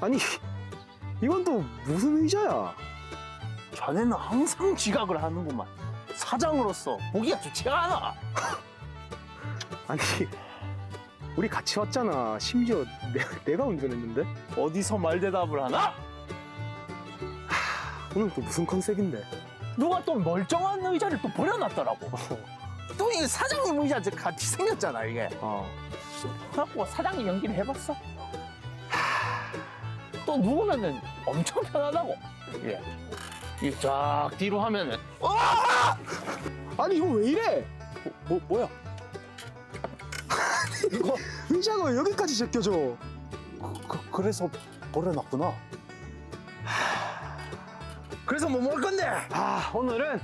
아니 이건 또 무슨 의자야? 자네는 항상 지각을 하는구만. 사장으로서 보기가 좋지 않아. 아니 우리 같이 왔잖아. 심지어 내, 내가 운전했는데 어디서 말대답을 하나? 오늘 또 무슨 컨셉인데? 누가 또 멀쩡한 의자를 또 버려놨더라고. 또 이게 사장님 의자 같이 생겼잖아, 이게. 어. 그래갖고 사장님 연기를 해봤어. 또 누우면은 엄청 편하다고. 예. 이쫙 뒤로 하면은 아니 이거 왜 이래? 뭐 뭐야? 이거 의자가 왜 여기까지 제껴져? 그, 그래서 버려놨구나. 그래서 뭐 먹을 건데? 아 오늘은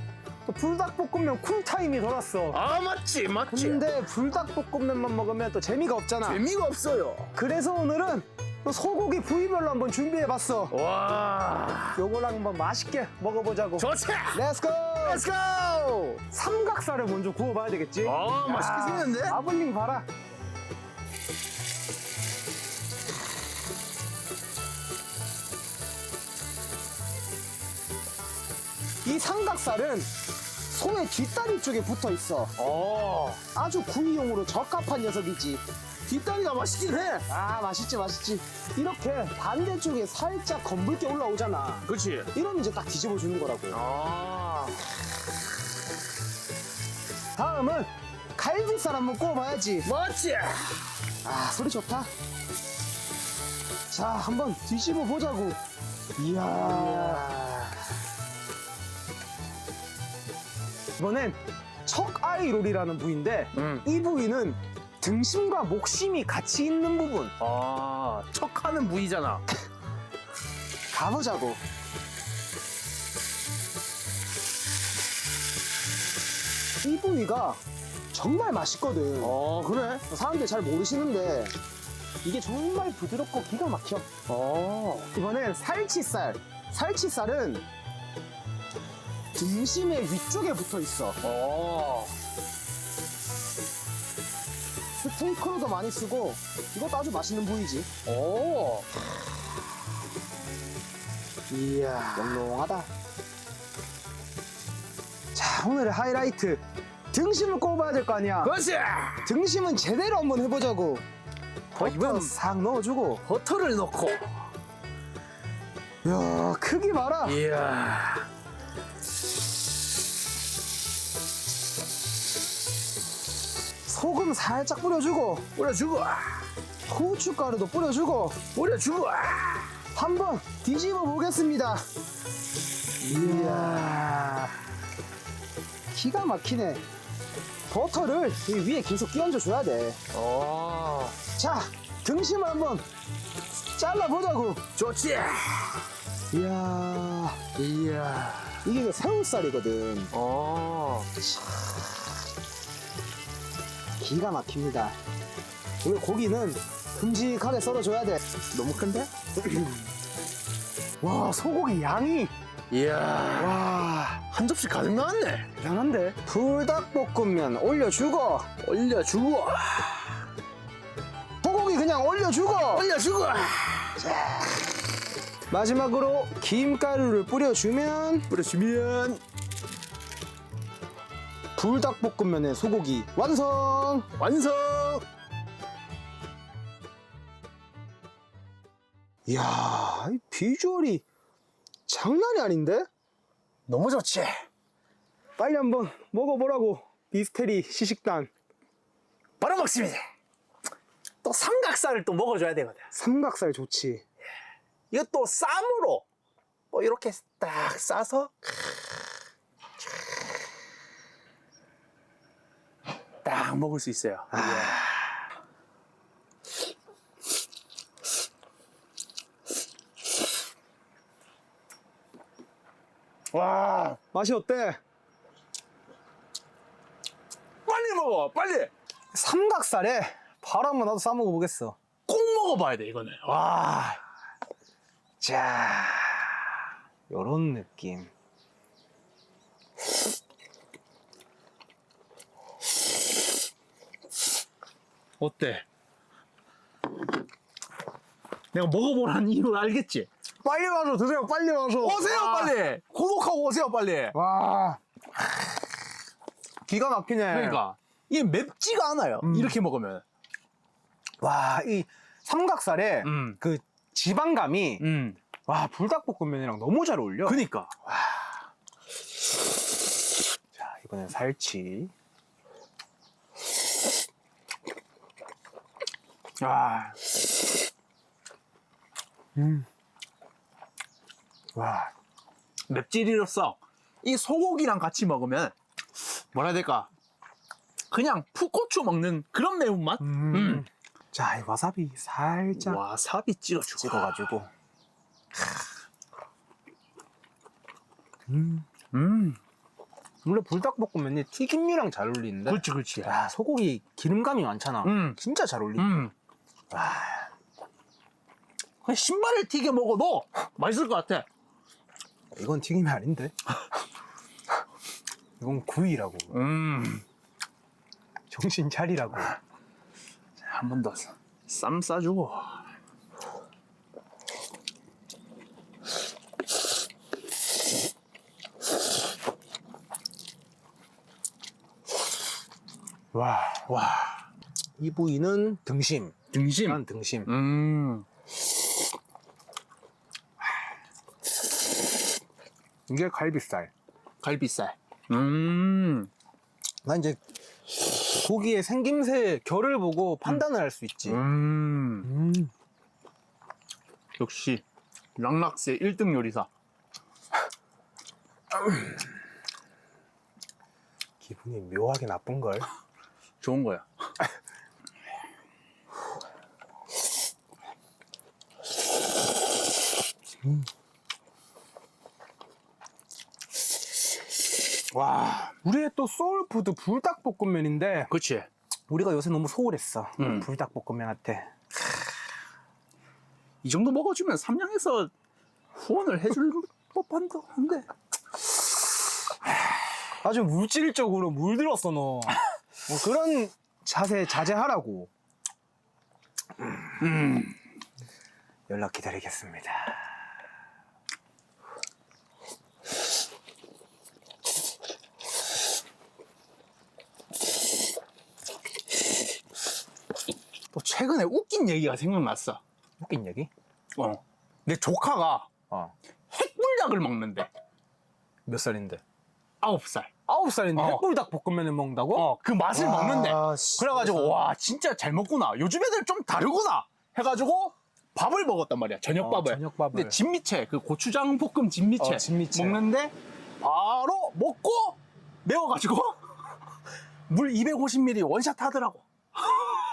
또 불닭볶음면 쿨타임이 돌았어. 아 맞지 맞지. 근데 불닭볶음면만 먹으면 또 재미가 없잖아. 재미가 없어요. 그래서 오늘은 또 소고기 부위별로 한번 준비해봤어. 와. 요걸 한번 맛있게 먹어보자고. 좋지. 렛츠고! 렛츠고. 삼각살을 먼저 구워봐야 되겠지? 아 맛있게 야, 생겼는데? 아버님 봐라. 이 삼각살은 소의 뒷다리 쪽에 붙어 있어. 어. 아주 구이용으로 적합한 녀석이지. 뒷다리가 맛있긴 해. 아, 맛있지, 맛있지. 이렇게 반대쪽에 살짝 검붉게 올라오잖아. 그렇지. 이러면 이제 딱 뒤집어 주는 거라고. 아. 다음은 갈비살 한번 구워봐야지. 맞지. 아, 소리 좋다. 자, 한번 뒤집어 보자고. 이야. 이번엔 척아이 롤이라는 부위인데, 음. 이 부위는 등심과 목심이 같이 있는 부분. 아 척하는 부위잖아. 가보자고. 이 부위가 정말 맛있거든. 어 그래? 사람들 잘 모르시는데 이게 정말 부드럽고 기가 막혀. 어. 이번엔 살치살. 살치살은 등심의 위쪽에 붙어 있어. 어. 스테이크로도 많이 쓰고 이것도 아주 맛있는 부위지. 오. 이야, 영롱하다. 자, 오늘의 하이라이트. 등심을 꼽아야 될 거 아니야. 그렇지. 등심은 제대로 한번 해보자고. 버터 이건- 싹 넣어주고. 버터를 넣고. 야, 크기 봐라. 이야. 소금 살짝 뿌려주고. 뿌려주고. 후춧가루도 뿌려주고. 뿌려주고. 한번 뒤집어 보겠습니다. 이야. 기가 막히네. 버터를 이 위에 계속 끼얹어 줘야 돼. 어. 자, 등심을 한번 잘라보자고. 좋지. 이야. 이야. 이게 그 새우살이거든. 어. 기가 막힙니다. 오늘 고기는 큼직하게 썰어줘야 돼. 너무 큰데? 와, 소고기 양이. 이야. 와, 한 접시 가득 나왔네. 대단한데? 불닭볶음면 올려주고, 올려주고. 소고기 그냥 올려주고, 올려주고. 마지막으로 김가루를 뿌려주면 뿌려주면 불닭볶음면의 소고기 완성! 완성. 이야, 이 비주얼이 장난이 아닌데? 너무 좋지. 빨리 한번 먹어보라고, 미스테리 시식단. 바로 먹습니다. 또 삼각살을 또 먹어줘야 되거든. 삼각살 좋지. 이거 또 쌈으로 또 이렇게 딱 싸서 딱 먹을 수 있어요. 와, 맛이 어때? 빨리 먹어, 빨리. 삼각살에 바로 한번 나도 싸먹어 보겠어. 꼭 먹어봐야 돼 이거는. 와, 자, 요런 느낌. 어때? 내가 먹어보라는 이유를 알겠지? 빨리 와서 드세요. 빨리 와서. 오세요 와. 빨리 구독하고 오세요 빨리 와. 기가 막히네. 그러니까 이게 맵지가 않아요 음. 이렇게 먹으면 와, 이 삼각살에 음. 그 지방감이 음 와, 불닭볶음면이랑 너무 잘 어울려. 그니까 자, 이번엔 살치. 아 음. 와. 맵찔이로서 이 소고기랑 같이 먹으면 뭐라 해야 될까 그냥 풋고추 먹는 그런 매운맛 음. 음. 자, 이 와사비 살짝 와사비 찍어주고 찍어가지고. 음. 음 원래 불닭볶음면이 튀김류랑 잘 어울리는데. 그렇지 그렇지 야, 소고기 기름감이 많잖아. 음. 진짜 잘 어울린다. 음. 와. 그냥 신발을 튀겨 먹어도 맛있을 것 같아 이건 튀김이 아닌데. 이건 구이라고. 음. 정신 차리라고. 한 번 더 쌈 싸주고 와. 와 이 부위는 등심. 등심 난 등심. 음 이게 갈비살. 갈비살 음 난 이제 고기의 생김새 결을 보고 판단을 할 수 있지. 음. 음. 역시 락락스의 1등 요리사 기분이 묘하게 나쁜 걸. 좋은 거야 와. 우리의 또 소울푸드 불닭볶음면인데 그치 우리가 요새 너무 소홀했어. 음. 불닭볶음면한테. 이 정도 먹어주면 삼양에서 후원을 해줄 법한데 한데 아주 물질적으로 물들었어 너. 뭐 그런 자세 자제하라고. 음. 연락 기다리겠습니다. 최근에 웃긴 얘기가 생각났어 웃긴 얘기? 어. 내 조카가 어. 핵불닭을 먹는데 몇 살인데? 아홉 살 아홉 살인데 어. 핵불닭 볶음면을 먹는다고? 어, 그 맛을 와, 먹는데 씨. 그래가지고 와 진짜 잘 먹구나 요즘 애들 좀 다르구나 해가지고 밥을 먹었단 말이야 저녁밥을 어, 저녁밥을. 근데 진미채 그 고추장 볶음 진미채, 어, 진미채. 먹는데 바로 먹고 매워가지고 물 250ml 원샷 하더라고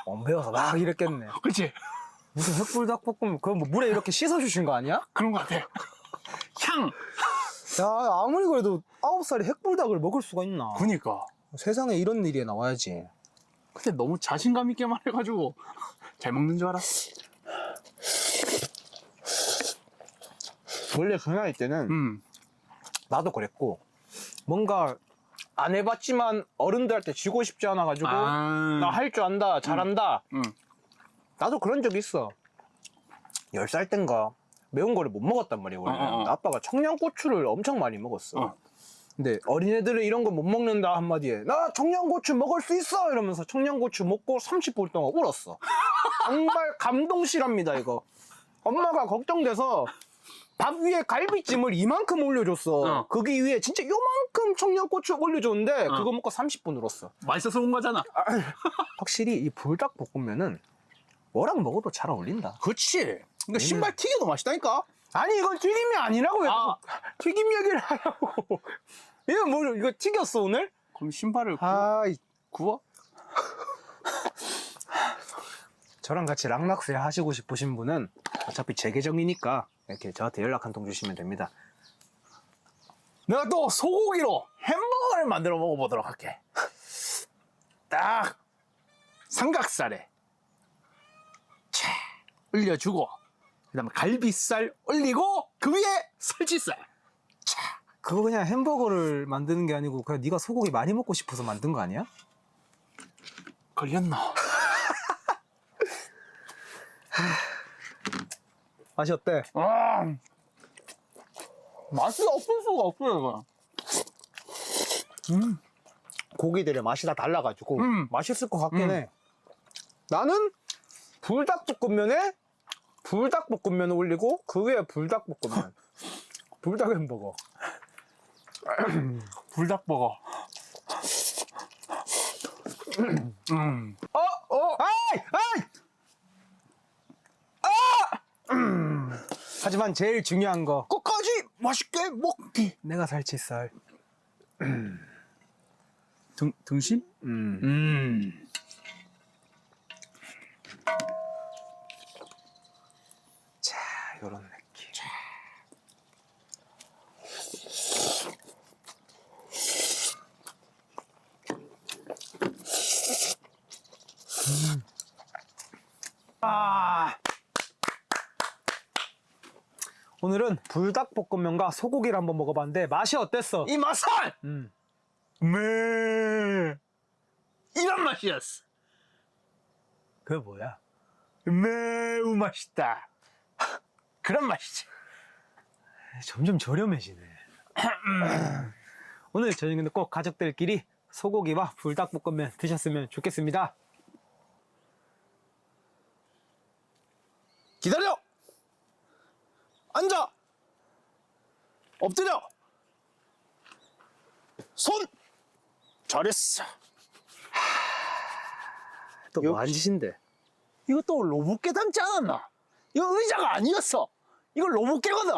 안 배워서 막 이랬겠네. 그치 무슨 핵불닭볶음면 그거 뭐 물에 이렇게 씻어주신 거 아니야? 그런 것 같아 향 야 아무리 그래도 아홉 살이 핵불닭을 먹을 수가 있나? 그니까 세상에 이런 일이 나와야지. 근데 너무 자신감 있게 말해가지고 잘 먹는 줄 알았어 원래 그 나이 때는 음. 나도 그랬고 뭔가 안 해봤지만 어른들한테 지고 싶지 않아가지고 아. 나 할 줄 안다 잘한다 음. 나도 그런 적 있어 10살 땐가 매운 거를 못 먹었단 말이야 원래 어, 어, 어. 아빠가 청양고추를 엄청 많이 먹었어 어. 근데 어린애들은 이런 거 못 먹는다 한마디에 나 청양고추 먹을 수 있어 이러면서 청양고추 먹고 30분 동안 울었어 정말 감동실합니다 이거 엄마가 걱정돼서 밥 위에 갈비찜을 이만큼 올려줬어 어. 거기 위에 진짜 요만큼 청양고추 올려줬는데 어. 그거 먹고 30분 울었어 맛있어서 온 거잖아 확실히 이 불닭볶음면은 뭐랑 먹어도 잘 어울린다 그치 그러니까 신발 튀겨도 맛있다니까 아니 이건 튀김이 아니라고 왜 아. 튀김 얘기를 하냐고 이거 뭐 이거 튀겼어 오늘? 그럼 신발을 구, 아 구워? 저랑 같이 락락스 하시고 싶으신 분은 어차피 제 계정이니까 이렇게 저한테 연락 한 통 주시면 됩니다. 내가 또 소고기로 햄버거를 만들어 먹어보도록 할게. 딱 삼각살에 차 올려주고 그다음에 갈비살 올리고 그 위에 설치살. 그거 그냥 햄버거를 만드는 게 아니고 그냥 네가 소고기 많이 먹고 싶어서 만든 거 아니야? 걸렸나? 맛이 어때? 아, 맛이 없을 수가 없어요, 이거. 고기들의 맛이 다 달라가지고 음. 맛있을 것 같긴 음. 해. 나는 불닭볶음면에 불닭볶음면을 올리고 그 위에 불닭볶음면. 불닭 햄버거. 불닭버거. 음. 어? 어? 아이! 아이! 음. 하지만 제일 중요한 거 끝까지 맛있게 먹기. 내가 살치 살. 등, 등심? 음. 음. 자, 요런 느낌. 음. 아. 오늘은 불닭볶음면과 소고기를 한번 먹어봤는데 맛이 어땠어? 이 맛은 음. 매 이런 맛이었어. 그게 뭐야? 매우 맛있다. 그런 맛이지. 점점 저렴해지네. 오늘 저녁에는 꼭 가족들끼리 소고기와 불닭볶음면 드셨으면 좋겠습니다. 기다려. 앉아. 엎드려. 손. 잘했어. 또뭐한 짓인데? 이것도 로봇계 닮지 않았나? 이거 의자가 아니었어. 이거 로봇계거든.